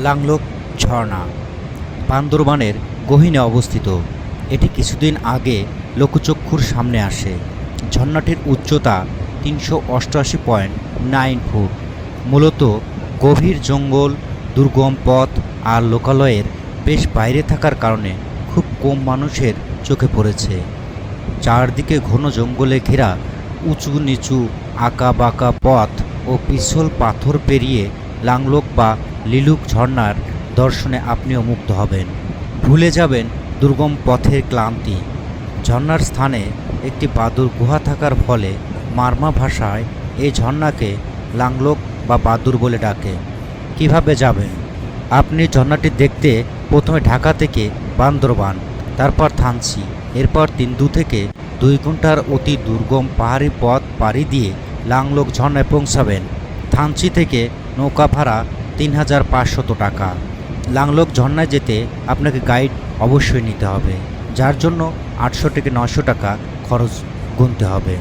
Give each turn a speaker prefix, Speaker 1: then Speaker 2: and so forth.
Speaker 1: লাংলোক ঝর্ণা। বান্দরবানের গহীনে অবস্থিত। এটি কিছুদিন আগে লোকচক্ষুর সামনে আসে। ঝর্ণাটির উচ্চতা তিনশো অষ্টআশি পয়েন্ট নাইন ফুট। মূলত গভীর জঙ্গল, দুর্গম পথ আর লোকালয়ের বেশ বাইরে থাকার কারণে খুব কম মানুষের চোখে পড়েছে। চারদিকে ঘন জঙ্গলে ঘেরা উঁচু নিচু আঁকা বাঁকা পথ ও পিছল পাথর পেরিয়ে লাংলোক বা লিলুক ঝর্ণার দর্শনে আপনিও মুগ্ধ হবেন। ভুলে যাবেন দুর্গম পথের ক্লান্তি। ঝর্ণার স্থানে একটি বাদুর গুহা থাকার ফলে মার্মা ভাষায় এই ঝর্ণাকে লাংলোক বা বাদুর বলে ডাকে। কীভাবে যাবেন? আপনি ঝর্ণাটি দেখতে প্রথমে ঢাকা থেকে বান্দরবান, তারপর থানচি, এরপর তিন্দু থেকে দুই ঘণ্টার অতি দুর্গম পাহাড়ি পথ পাড়ি দিয়ে লাংলোক ঝর্ণায় পৌঁছাবেন। থানচি থেকে নৌকা ভাড়া তিন হাজার পাঁচশত টাকা। লাংলোক ঝর্ণায় যেতে আপনাকে গাইড অবশ্যই নিতে হবে, যার জন্য আটশো থেকে নশো টাকা খরচ গুনতে হবে।